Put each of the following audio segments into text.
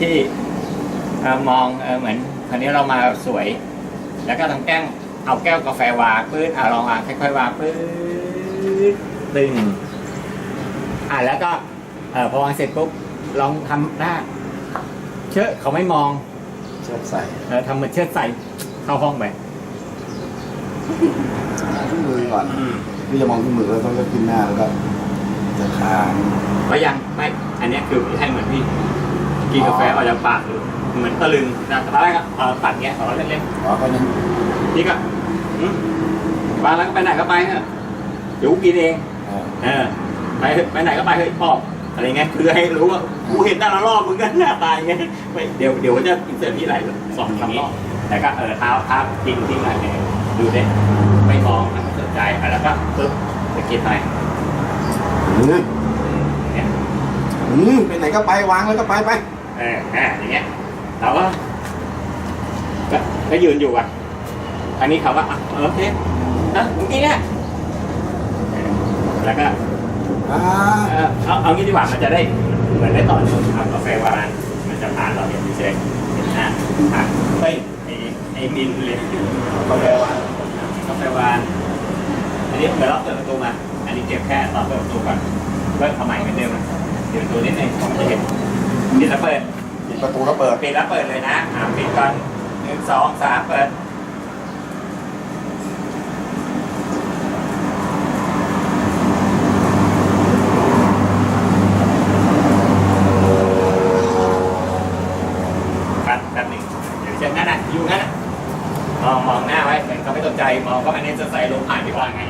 ที่เอ่อมองเออเหมือนคราวนี้เรามาสวย แล้วก็ทำแก้งเอาแก้วกาแฟวางปื๊ดอะลองวางค่อยๆวางปื๊ดตึงอะแล้วก็เออพอวางเสร็จปุ๊บลองทำหน้าเชอะเขาไม่มองเชิดใส่เออทำเหมือนเชิดใส่เข้าห้องไปที่มือก่อนพี่จะมองที่มือแล้วต้องก็ขึ้นหน้าแล้วก็จะคางว่ายังไม่อันเนี้ยคือให้เหมือนพี่ กินกาแฟออกจากปากหรือเหมือนตะลึงนะตอนแรกก็เอาตัดเงี้ยเอาเล่นอ๋อก็ยังๆพี่ก็อืมวางแล้วก็ไปไหนก็ไปเถอะเดี๋ยวกูกินเองเออเออไปเถอะไปไหนก็ไปเฮ้ยปอบอะไรเงี้ยคือให้รู้ว่ากูเห็นแต่ละรอบมึงก็หน้าตายเงี้ยไม่เดี๋ยวเดี๋ยวจะอินเสิร์ตที่ไหลสองสามรอบแต่ก็เออเท้าเท้าจริงที่ไหนเนี่ยดูเด็ไม่มองไม่สนใจอะแล้วก็ปึ๊บสกินไปอืมเนี่ยอืมไปไหนก็ไปวางแล้วก็ไปไป เอออ่าอย่างเงี้ยเราก็ก็ก็ยืนอยู่อะอันนี้เขาก็อะโอเคนะเมื่อกี้เนี่ยเออแล้วก็อ่าเออเอาเอางี้ดีกว่ามันจะได้เหมือนได้ต่อเนื่องทำกาแฟวานมันจะผ่านเราเห็นเฉยๆเห็นหน้าอะเฮ้ยไอ้ไอ้มินเลยกาแฟวานกาแฟวานอันนี้เดี๋ยวเราเปิดประตูมา อันนี้เก็บแค่ตอนเปิดประตูก่อนเปิดทำไมเหมือนเดิมอะเดี๋ยวประตูนิดนึงผมจะเห็น ปิดแล้วเปิดปิดประตูแล้วเปิด ปิดแล้วเปิดเลยนะอ่าปิดก่อนหนึ่งสองสามเปิดครับแป๊บหนึงเดี๋ยวเช่นนั้นน่ะอยู่งั้นน่ะมองมองหน้าไว้เหมือนเขาไม่สนใจมองก็ไม่ได้จะใส่ลมผ่านที่ว่าไง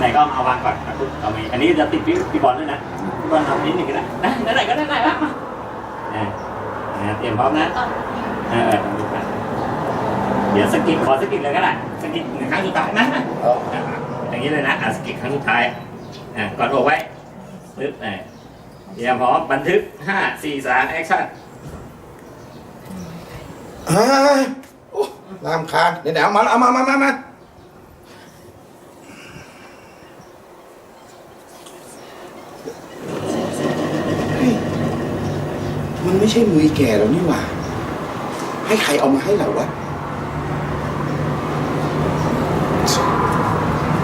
ไหนๆก็เอาวางก่อนนะคุณเอามีอันนี้จะติดพี่พี่บอลด้วยนะ พี่บอลทำนิดหนึ่งก็ได้นะไหนๆก็ได้ๆละมาอ่าอ่าเตรียมพร้อมนะเออเออดูกันเดี๋ยวสกิดขอสกิดเลยก็ได้สกิดหนึ่งครั้งสุดท้ายนะเอาอะอย่างนี้เลยนะอะสกิดครั้งสุดท้ายอะกดอกไว้ปึ๊บอะเดี๋ยวพร้อมบันทึกห้าสี่สามแอคชั่นอ่าโอ้ลามคานเดี๋ยวเดี๋ยวเอามาเอามามามามาเฮ้ยมันไม่ ใช่มือแก่แล้วนี่หว่า ให้ใครเอามาให้เราวะ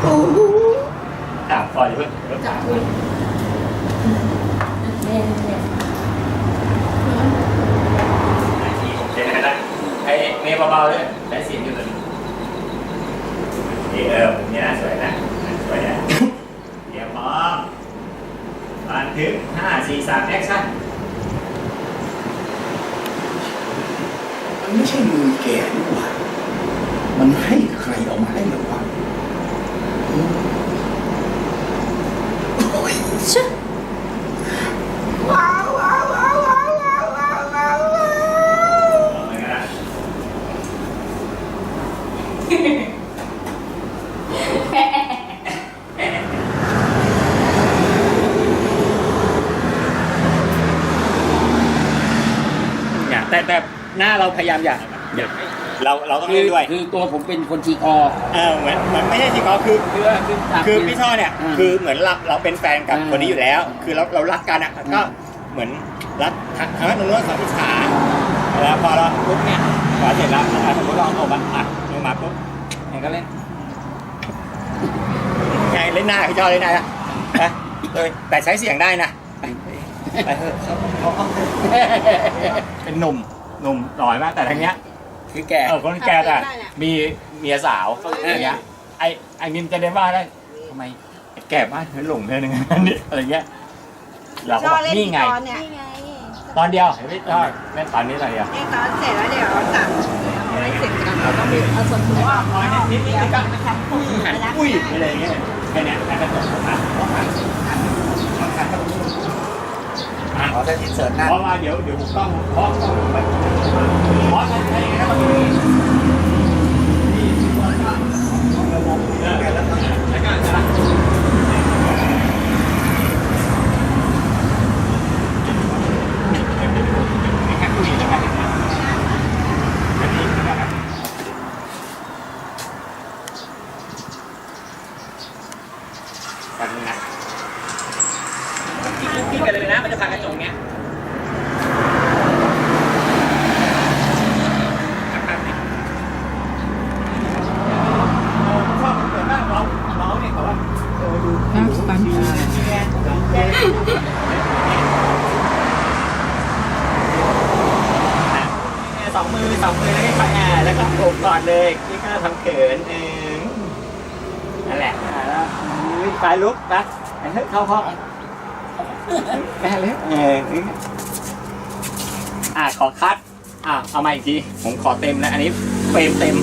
โอ้โหอะปล่อยเพิ่งเดี๋ยวจัถาบมมือเนี่ยเนี่ยโอเคได้ได้ไอ้เมย์เบาๆเลยได้เสียงอยู่เลยนี่เออนี่นะสวยนะสวยนะเดี๋ยวพร้อมบันทึกห้าสี่สามแอคชั่น มันไม่ใช่มือแก่นี่หว่า มันให้ใครเอามาให้เราวะโอ้ย ชึ ว้าวว้าวว้าวว้าวว้าวว้าวว้าว เอาเลยนะ อย่าแต่แต่หน้าเรา พยายามอย่าอย่าเราเราต้องคืเล่อนด้วย คือตัวผมเป็นคนจีกอเออเหมือนเหมือนไม่ใช่ที่เขาคือคือคือตามคือพี่ช่อเนี่ยาคือเหมือนเราเราเป็นแฟนกับอ่าคนนี้อยู่แล้ว คือเราเรารักกันอะอืมก็เหมือนรักทั้งทั้งนู้นเขาอิจฉาแล้วพอเราปุ๊บเนี่ยพอเสร็จแล้วอะสมมติเราเอามาอะลงมาปุ๊บไงก็เล่นไงเล่นหน้าพี่ช่อเล่นหน้านะนะเลยแต่ใช้เสียงได้นะไปไปเถอะเขาเขาเขาเป็นหนุ่ม หนุ่มหล่อยมากแต่ทางเนี้ยคือแกเออคนแกแต่มีเมียสาวอย่างเงี้ยไอไอมิมจะได้ว่าได้ทำไมไอ้แก่บ้านเธอหลงเธอหนึ่งนี่อะไรเงี้ยเราก็ชบออกเล่นนี่กี่ไงตอนเนี่ยนี่ไงตอนเดียวเห็นไหมตอนเล่นตอนนี้อะไรเดียวเล่นตอนเสร็จแล้วเดี๋ยวสั่งเอาอะไรเสร็จกันเราต้องมีเอาส่วนตัวว่าน้อยนิดนิดนิดเดี๋ยวก็มาทำปุ๋ยหันไปรับอุ้ยอะไรเงี้ยแค่เนี้ยแค่กระจกมาหันหันหันหัน ขอได้อินเสิร์ตหน้า เพราะว่าเดี๋ยวเดี๋ยวผมต้องเพราะต้องไปเพราะอะไรอย่างเงี้ยมันมีแล้วก็จะแค่คุยแล้วกันอันนี้นะครับแป๊บนึงนะพี่กันเลยนะ มันจะพังกระจกเนี้ย องมือแล้วก็ค่อยอ่าแล้วก็โอบกอดเลยนี่ก็ทำเขินเองนั่นแหละอ่าแล้วอุ๊ยไปลุกไปไป เถอะเข้าห้องไปเลยเอออ่าขอคัด อ่าเอามาอีกที ผมขอเต็มแล้วอันนี้เฟรมเต็ม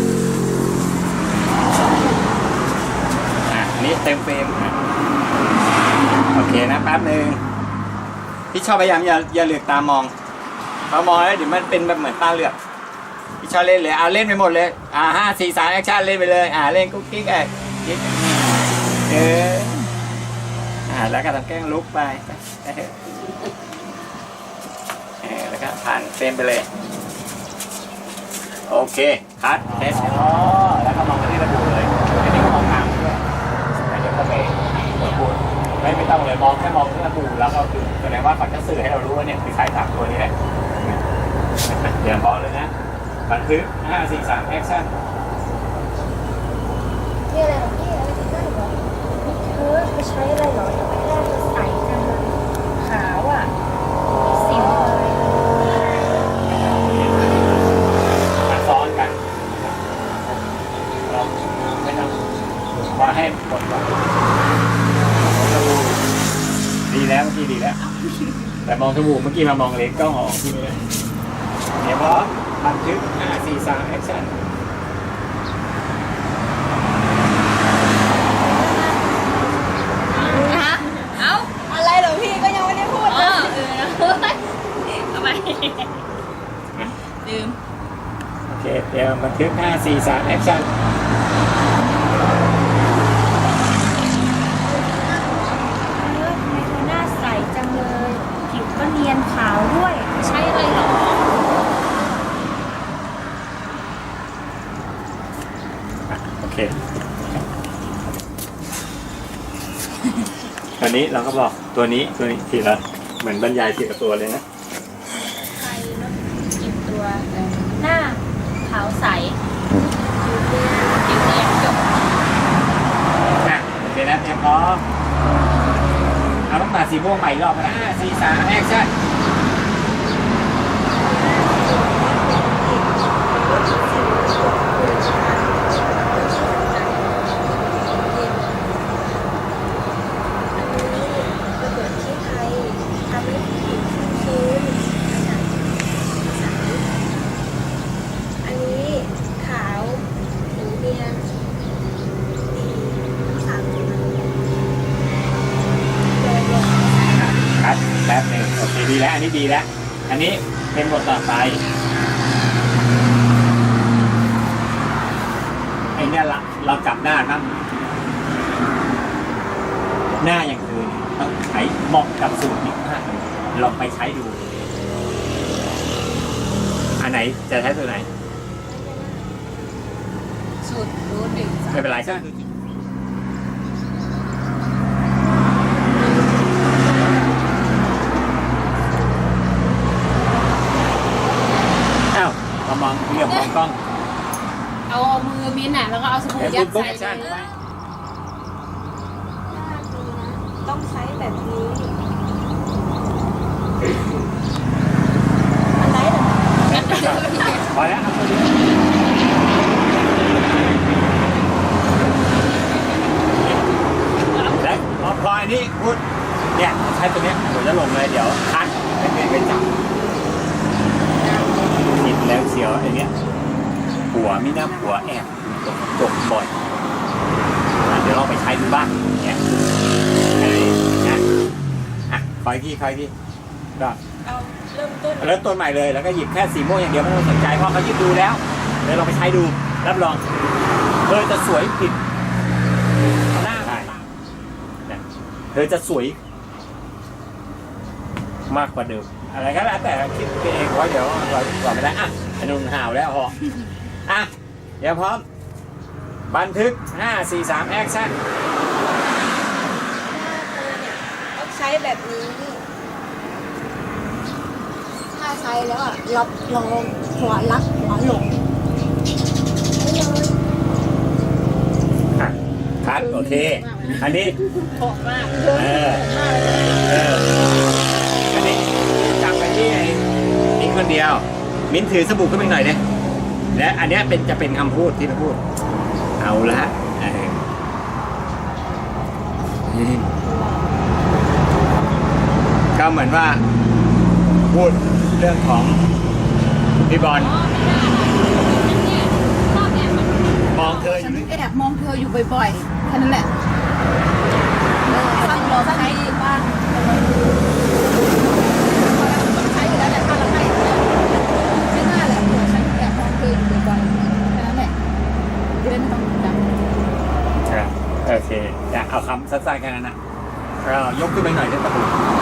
อ่าอันนี้เต็มเฟรมโอเคนะแป๊บหนึ่งพี่ชอบพยายามอย่าอย่าเหลือกตามองพอมองแล้วเดี๋ยวมันเป็นแบบเหมือนตาเหลือกพี่ชอบเล่นเลยเอาเล่นไปหมดเลย อ่าห้าสี่สามแอคชั่นเล่นไปเลย อ่าเล่นกุ๊กกิ๊กไอ้กิ๊กเออ อ่าแล้วก็ทำแกล้งลุกไปแล้วก็ผ่านเฟรมไปเลย โอเค คัดเทสอ๋อแล้วก็มองไปที่ระบุเลยอันนี้ก็มองตามด้วยแล้เดี๋ยวก็ไประบุไม่ไม่ต้องเลยมองแค่มองที่ระบุแล้วก็คือแสดงว่าเขาจะสื่อให้เรารู้ว่าเนี่ยคือสายสามตัวนี้แหละเดี๋ยวบอกเลยนะบันทึกห้าสี่สามแอคชั่นอะไรหรอพี่อะไรที่ได้หรอเธอไป ใช้อะไรหรอทำไมหน้าเธอใสจังเลยขาวอะสิวอะไรมาซ้อนกันเราไม่ต้องว่าให้หมดก่อนดีแล้วเมื่อกี้ดีแล้ว แต่มองสบู่เมื่อกี้มามองเลนส์กล้องออกที่นี่เดี๋ยวพร้อมบันทึกห้าสี่สามแอคชั่น ฮะเอ้า อะไรเหรอพี่ก็ยังไม่ได้พูด อ๋อ นะ เออนะทำไมลืม โอเคเดี๋ยว บันทึกห้าสี่สามแอคชั่นเออทำไมเธอหน้าใสจังเลย ผิวก็เนียนขาวด้วย ใช่อะไรหรอ โอเคตอนนี้เราก็บอกตัวนี้ตัวนี้ทีละเหมือนบรรยายทีละตัวเลยนะ ใครลดกลิ่นตัว หน้าขาวใส ผิวเนียนจบ อะโอ เอเอาต้องตัดสีม่วงใหม่อีกรอบนะห้าสี่สามแอคชั่น ระเบิดที่ไทยทำให้ผิวชื้นใสอันนี้ขาวผิวเนียนดีทั้งสามตัวเลย ครับแป๊บหนึ่งโอเคดีแล้ว อันนี้ดีแล้ว อันนี้เป็นบทต่อไปไอ้เนี่ยละเรากลับหน้าครับหน้าอย่างอื่นต้องใช้เหมาะกับสูตรนี้มากเลยลองไปใช้ดู อันไหนจะใช้ตัวไหนสูตรรู้หนึ่งสามไม่เป็นไรใช่ไหมอ้าวมามอง เรียบมองกล้องเอามือมิ้นท์อะแล้วก็เอาสบู่เอ้ยยัดบุ๊กใส่แอคชั่นเลยต้องใช้แบบนี้ อะไรเหรอพอแล้วเอาตัวนี้แล้วพอพออันนี้พูดเนี่ยใช้ตัวเนี้ยผมจะลงเลยเดี๋ยวคัดเป็นเป็นไปจับผิดแล้วเสียวไอ้เนี้ย หัวไม่น่าหัวแอบตกจกบ่อยอะเดี๋ยวลองไปใช้ดูบ้างเนี่ยไอ้นะอะคอยที่คอยที่ก็เอาเริ่มต้นเริ่มต้นใหม่เลยแล้วก็หยิบแค่สีม่วงอย่างเดียวไม่ต้องสนใจเพราะเขาหยิบดูแล้วเดี๋ยวลองไปใช้ดูรับรองเธอจะสวยผิดหน้าเนี่ยเธอจะสวยมากกว่าเดิมอะไรก็แล้วแต่คิดไปเองว่าเดี๋ยวเราตอบไม่ได้อะอนุนห่าวแล้วพอ อะ เดี๋ยวพร้อม บันทึก 5 4 3 แอคชั่นต้องใช้แบบนี้ ถ้าใช้แล้วอะรับรองหัวรักหัวหลงใช้เลยอะคัดโอเค อันนี้หอมมากเออเอออันนี้จับไปที่ไอ้นี่คนเดียว มิ้นถือสบู่ขึ้นไปหน่อยดิ และอันเนี้ยเป็นจะเป็นคำพูดที่เราพูด เอาละเออก็เหมือนว่า พูดเรื่องของพี่บอลมองเธออฉัยู่นแอบมองเธออยู่บ่อยๆแค่นั้นแหละฟังเราใช้บ้างใช้อยู่แล้วแต่ถ้าเราให้ไม่น่าแหละเผื่อฉันแอบมองเธออยู่บ่อยๆแค่นั้นแหละ จะได้ไม่ต้องจำครับโอเคจะเอาคำสั้นๆแค่นั้นนะเรายกขึ้นไปหน่อยเดี๋ยวตะบุ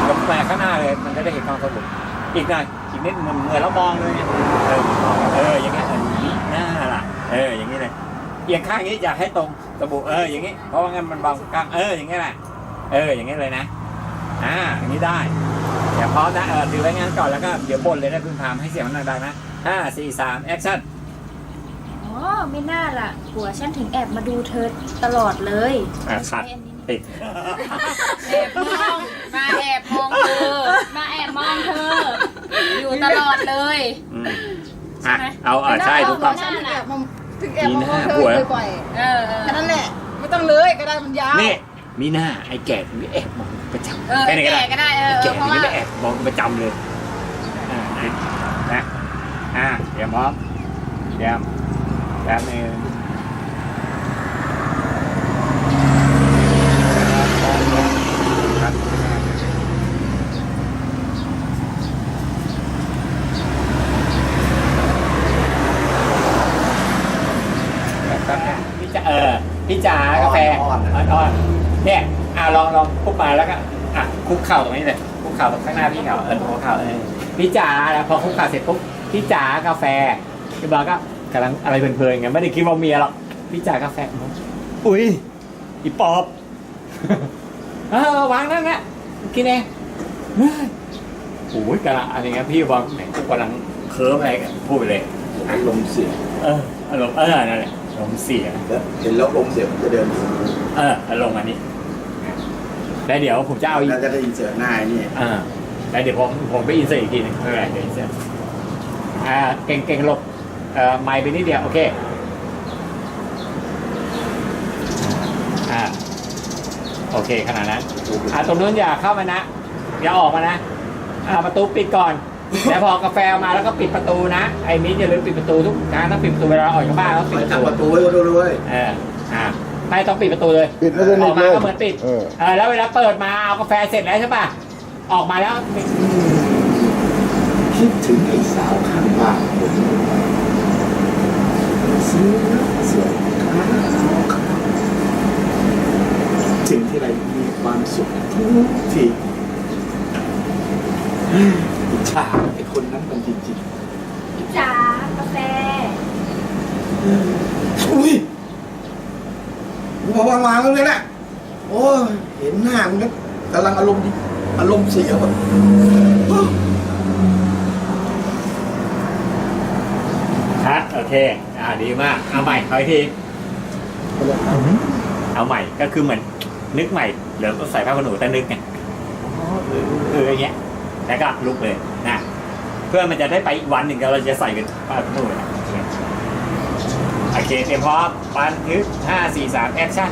ยกไปข้างหน้าเลย มันจะได้เห็นความตะบุอีกหน่อยอีกนิดเหมือนเหมือนเรามองเลยเออเอออย่างเงี้ยนี่หน้าล่ะ เออ อย่างงี้เลยเอียงข้างนี้อยากให้ตรงตะบุเออ อย่างงี้ เพราะว่างั้นมันบางกลางเออ อย่างเงี้ยแหละเออ อย่างเงี้ยเลยนะ อ่า อย่างนี้ได้เดี๋ยวพร้อมนะ เออถือไว้งั้นก่อนแล้วก็เดี๋ยวบนเลยนะพึ่งพามให้เสียงมันดังๆนะห้าสี่สามแอคชั่น ไม่น่าล่ะผัวฉันถึงแอบมาดูเธอตลอดเลยอะใช้ขัดอันนี้ติดแอบมองมาแอบมองเธอมาแอบมองเธอ อยู่ตลอดเลย อืมอะเอาเออใช่ถูกต้อง ฉันถึงแอบมองถึงแอบมองเธออยู่บ่อยเออเอๆอแค่นั้นแหละ ไม่ต้องเลยก็ได้มันยาว นี่มีหน้าไอ้แก่ถึงได้แอบมองประจำเออแค่นี้ก็แก่ได้ก็ได้เออไอ้เอแก่อเพราะถึงว่าได้แอบมองประจำเลยอ่านะนะอ่าเดี๋ยวพร้อมเดี๋ยว แป๊บนึงครับแป๊บนึงพี่จ๋าเออพี่จ๋ากาแฟอ่อนๆ อ่อนๆเนี่ยอ่าลองลองคุกมาแล้วก็อะคุกเข่าตรงนี้เลยคุกเข่าตรงข้างหน้าพี่เข่าเออตรงหัวเข่าเออพี่จ๋าแล้วพอคุกเข่าเสร็จปุ๊บพี่จ๋ากาแฟพี่บอลก็ กำลังอะไรเพลินๆไงไม่ได้คิดว่าเมียหรอกพี่จ๋ากาแฟอุ้ยอีปอบเออวางนั่นนะกินเองเฮ้ยโอ้ยกำลังอะไรเงี้ยพี่บอลแหมกูกำลังเคิร์ฟอะไรกันพูดไปเลยลมเสียเอออารมณ์เออนั่นแหละอารมณ์เสียเห็นแล้วลมเสียผมจะเดินเอออารมณ์อันนี้แล้วเดี๋ยวผมจะเอาอีกน่าจะได้ยินเสียงหน้าไอ้นี่อ่าแล้วเดี๋ยวผมผมไปอินเสิร์ตอีกทีหนึงไม่เป็นไรเดี๋ยวอินเสิร์ตอ่าเก่งเก่งหลบ เอ่อไมค์ไปนิดเดียวโอเคอ่าโอเคขนาดนั้นอ่าตรงนู้นอย่าเข้ามานะ อย่าออกมานะอ่าประตูปิดก่อนแล้วพอกาแฟมาแล้วก็ปิดประตูนะไอ้มิ้นอย่าลืมปิดประตูทุกครั้งต้องปิดประตูเวลาออกจากบ้านต้องปิดไปประจับตู ประตูไว้ด้วยด้วยเอออ่าไม่ต้องปิดประตูเลยปิดไม่สอนิอทกเลมายก็เหมือนปิดเออ เออแล้วเวลาเปิดมาเอากาแฟเสร็จแล้วใช่ป่ะ ออกมาแล้วคิดถึงไอ้สาวข้างบ้านผมเสื้อเสื้อขาวขาวถึงที่ไรมีความสุขทุกทีอิจฉาไอ้คนนั้นมันจริงพี่จ๋ากาแฟๆอุ้ยมึงมาวางๆกันเลยนะโอ้ยเห็นหน้ามึงก็กำลังอารมณ์ดีอารมณ์เสียแบบชัดโอเค อ่าดีมากเอาใหม่ขออีกทีเอาใหม่ก็คือเหมือนนึกใหม่เหลือก็ใส่ผ้าขนหนูแต่นึกไงอ๋อเออเอออย่างเงี้ยแล้วก็ลุกเลยนะเพื่อมันจะได้ไปอีกวันหนึ่งเราจะใส่เป็นผ้าขนหนูนะโอเคเตรียมพร้อมบันทึกห้าสี่สามแอคชั่น